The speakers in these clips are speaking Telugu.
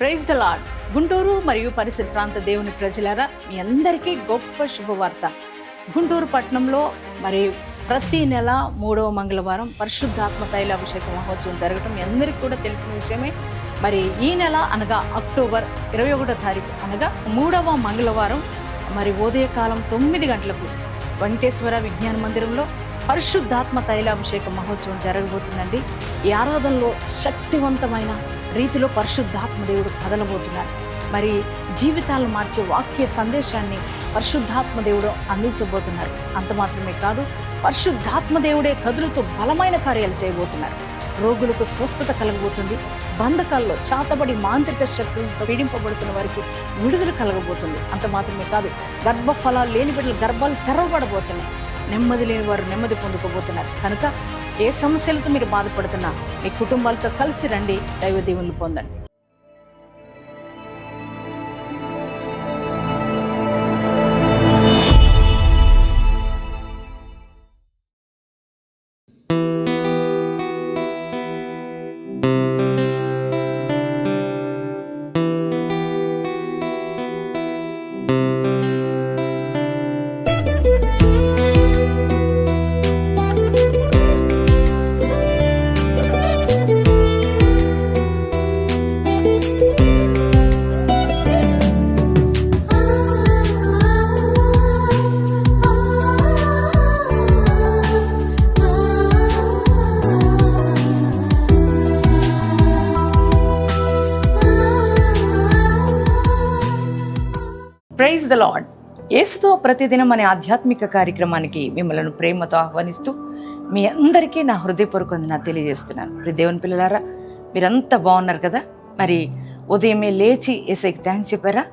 ప్రైజ్ ద లాడ్ గుంటూరు మరియు పరిసర ప్రాంత దేవుని ప్రజలారా మీ అందరికీ గొప్ప శుభవార్త. గుంటూరు పట్టణంలో మరి ప్రతి నెల మూడవ మంగళవారం పరిశుద్ధాత్మ తైలాభిషేక మహోత్సవం జరగటం మీ అందరికీ కూడా తెలిసిన విషయమే. మరి ఈ నెల అనగా అక్టోబర్ ఇరవై ఒకటో తారీఖు అనగా మూడవ మంగళవారం మరి ఉదయకాలం తొమ్మిది గంటలకు వెంకటేశ్వర విజ్ఞాన మందిరంలో పరిశుద్ధాత్మ తైలాభిషేక మహోత్సవం జరగబోతుందండి. ఈ ఆరాధనలో శక్తివంతమైన రీతిలో పరిశుద్ధాత్మదేవుడు కదలబోతున్నారు మరి జీవితాలు మార్చే వాక్య సందేశాన్ని పరిశుద్ధాత్మదేవుడు అందించబోతున్నారు. అంత మాత్రమే కాదు పరిశుద్ధాత్మదేవుడే కదులుతూ బలమైన కార్యాలు చేయబోతున్నారు. రోగులకు స్వస్థత కలగబోతుంది బంధకాల్లో చాతబడి మాంత్రిక శక్తులతో పీడింపబడుతున్న వారికి విడుదల కలగబోతుంది. అంత మాత్రమే కాదు గర్భఫలాలు లేని బిడ్డల గర్భాలు తెరవబడబోతున్నాయి. నెమ్మది లేని వారు నెమ్మది పొందుకోబోతున్నారు. కనుక ఏ సమస్యలతో మీరు బాధపడుతున్నా మీ కుటుంబాలతో కలిసి రండి దైవ దీవులు పొందండి. ప్రైజ్ ద లాడ్ యేసుతో ప్రతిదినం అనే ఆధ్యాత్మిక కార్యక్రమానికి మిమ్మల్ని ప్రేమతో ఆహ్వానిస్తూ మీ అందరికీ నా హృదయపూర్వక నా తెలియజేస్తున్నాను. మరి దేవుని పిల్లలారా మీరంతా బాగున్నారు కదా? మరి ఉదయమే లేచి ఏసైకి థ్యాంక్స్ చెప్పారా?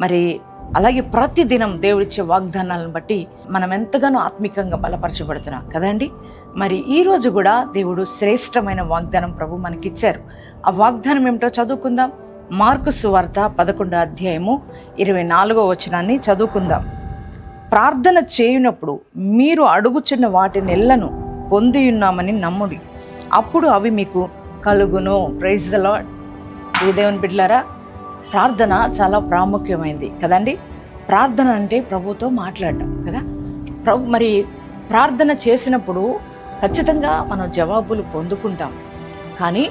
మరి అలాగే ప్రతిదినం దేవుడిచ్చే వాగ్దానాలను బట్టి మనం ఎంతగానో ఆత్మికంగా బలపరచబడుతున్నాం కదండి మరి ఈ రోజు కూడా దేవుడు శ్రేష్టమైన వాగ్దానం ప్రభు మనకిచ్చారు. ఆ వాగ్దానం ఏమిటో చదువుకుందాం. మార్కు సువార్త పదకొండో అధ్యాయము ఇరవై నాలుగో వచనాన్ని చదువుకుందాం. ప్రార్థన చేయునప్పుడు మీరు అడుగుచున్న వాటి నెల్లను పొంది ఉన్నామని నమ్ముడి. అప్పుడు అవి మీకు కలుగును. ప్రైజ్ ద లాడ్ ఈ దేవుని బిడ్లారా ప్రార్థన చాలా ప్రాముఖ్యమైనది కదండి? ప్రార్థన అంటే ప్రభుతో మాట్లాడటం కదా? ప్రభు మరి ప్రార్థన చేసినప్పుడు ఖచ్చితంగా మనం జవాబులు పొందుకుంటాం. కానీ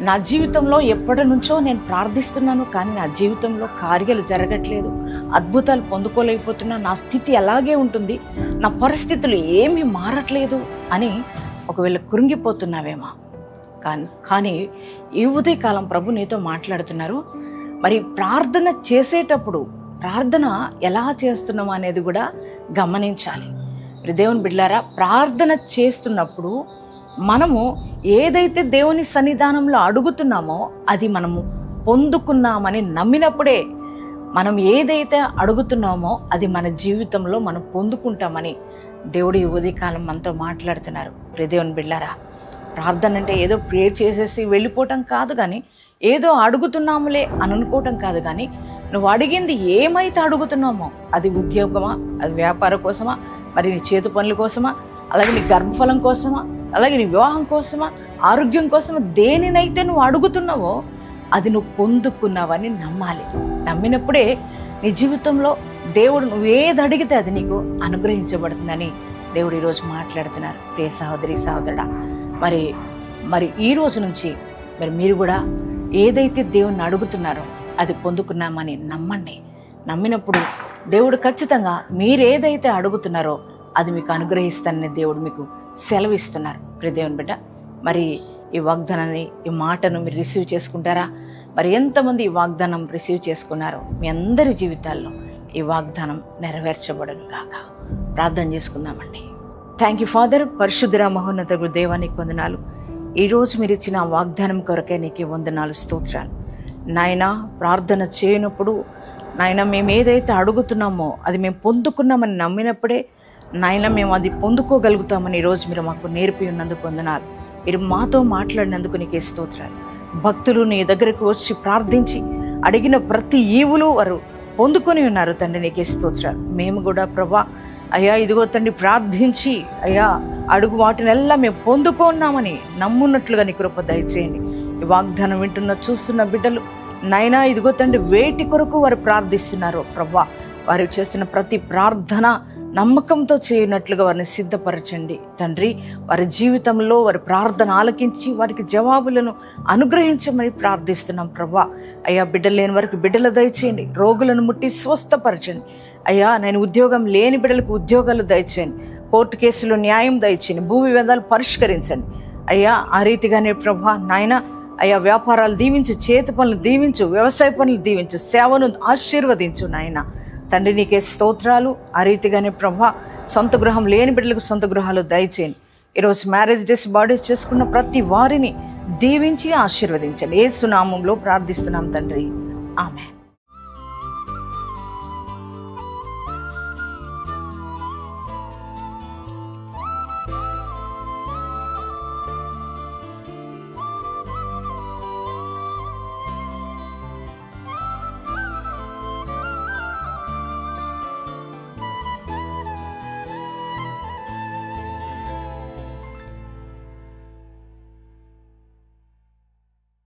నా జీవితంలో ఎప్పటి నుంచో నేను ప్రార్థిస్తున్నాను కానీ నా జీవితంలో కార్యాలు జరగట్లేదు. అద్భుతాలు పొందుకోలేకపోతున్నా నా స్థితి అలాగే ఉంటుంది నా పరిస్థితులు ఏమీ మారట్లేదు అని ఒకవేళ కృంగిపోతున్నావేమో. కానీ కానీ ఈ ఉదయకాలం ప్రభు నీతో మాట్లాడుతున్నారు. మరి ప్రార్థన చేసేటప్పుడు ప్రార్థన ఎలా చేస్తున్నాం అనేది కూడా గమనించాలి. మరి దేవుని బిడ్డారా ప్రార్థన చేస్తున్నప్పుడు మనము ఏదైతే దేవుని సన్నిధానంలో అడుగుతున్నామో అది మనము పొందుకున్నామని నమ్మినప్పుడే మనం ఏదైతే అడుగుతున్నామో అది మన జీవితంలో మనం పొందుకుంటామని దేవుడు ఈ ఉదయకాలం మనతో మాట్లాడుతున్నారు. ప్రదేవుని బిళ్ళారా ప్రార్థన అంటే ఏదో ప్రేయర్ చేసేసి వెళ్ళిపోవటం కాదు కానీ ఏదో అడుగుతున్నాములే అని అనుకోవటం కాదు కానీ నువ్వు అడిగింది ఏమైతే అడుగుతున్నామో అది ఉద్యోగమా అది వ్యాపారం కోసమా మరి నీ చేతి పనుల కోసమా అలాగే నీ గర్భఫలం కోసమా అలాగే నీ వివాహం కోసమా ఆరోగ్యం కోసమా దేనినైతే నువ్వు అడుగుతున్నావో అది నువ్వు పొందుకున్నావని నమ్మాలి. నమ్మినప్పుడే నీ జీవితంలో దేవుడు నువ్వు ఏది అడిగితే అది నీకు అనుగ్రహించబడుతుందని దేవుడు ఈరోజు మాట్లాడుతున్నారు. ప్రియ సహోదరి సహోదరుడా మరి మరి ఈ రోజు నుంచి మరి మీరు కూడా ఏదైతే దేవుణ్ణి అడుగుతున్నారో అది పొందుకున్నామని నమ్మండి. నమ్మినప్పుడు దేవుడు ఖచ్చితంగా మీరు ఏదైతే అడుగుతున్నారో అది మీకు అనుగ్రహిస్తానని దేవుడు మీకు సెలవిస్తున్నారు. ప్రియ బిడ్డ మరి ఈ వాగ్దానాన్ని ఈ మాటను మీరు రిసీవ్ చేసుకుంటారా? మరి ఎంతమంది ఈ వాగ్దానం రిసీవ్ చేసుకున్నారో మీ అందరి జీవితాల్లో ఈ వాగ్దానం నెరవేర్చబడను కాక ప్రార్థన చేసుకుందామండి. థ్యాంక్ యూ ఫాదర్ పరిశుద్ధర మహోన్నత దేవానికి వందనాలు. ఈరోజు మీరు ఇచ్చిన వాగ్దానం కొరకే నీకు వందనాలు స్తోత్రాలు. నాయన ప్రార్థన చేయనప్పుడు నాయన మేము ఏదైతే అడుగుతున్నామో అది మేము పొందుకున్నామని నమ్మినప్పుడే నాయన మేము అది పొందుకోగలుగుతామని ఈరోజు మీరు మాకు నేర్పి ఉన్నందుకు వందనాలు. మీరు మాతో మాట్లాడినందుకు నీకే స్తోత్రాలు. భక్తులు నీ దగ్గరకు వచ్చి ప్రార్థించి అడిగిన ప్రతి ఈవులు వారు పొందుకొని ఉన్నారు తండ్రి నీకే స్తోత్రాలు. మేము కూడా ప్రభా అయ్యా ఇదిగో తండ్రి ప్రార్థించి అయ్యా అడుగు వాటినెల్లా మేము పొందుకున్నామని నమ్మున్నట్లుగా నీ కృప దయచేయండి. ఈ వాగ్దానం వింటున్న చూస్తున్న బిడ్డలు నైనా ఇదిగో తండ్రి వేటి కొరకు వారు ప్రార్థిస్తున్నారు ప్రభా వారు చేస్తున్న ప్రతి ప్రార్థన నమ్మకంతో చేయనట్లుగా వారిని సిద్ధపరచండి. తండ్రి వారి జీవితంలో వారి ప్రార్థన ఆలకించి వారికి జవాబులను అనుగ్రహించమని ప్రార్థిస్తున్నాం ప్రభా. అయ్యా బిడ్డలు లేని వారికి బిడ్డలు దయచేయండి. రోగులను ముట్టి స్వస్థపరచండి. అయ్యా నేను ఉద్యోగం లేని బిడ్డలకు ఉద్యోగాలు దయచేయండి. కోర్టు కేసులో న్యాయం దయచేయండి. భూ వివాదాలు పరిష్కరించండి. అయ్యా ఆ రీతిగానే ప్రభా నాయన అయ్యా వ్యాపారాలు దీవించు చేతి పనులు దీవించు వ్యవసాయ పనులు దీవించు సేవను ఆశీర్వదించు నాయనా. తండ్రి నీకే స్తోత్రాలు. ఆ రీతిగానే ప్రభా సొంత గృహం లేని బిడ్డలకు సొంత గృహాలు దయచేయండి. ఈరోజు మ్యారేజ్ డేస్ బాడీ చేసుకున్న ప్రతి వారిని దీవించి ఆశీర్వదించండి. ఏ సునామంలో ప్రార్థిస్తున్నాం తండ్రి. ఆమె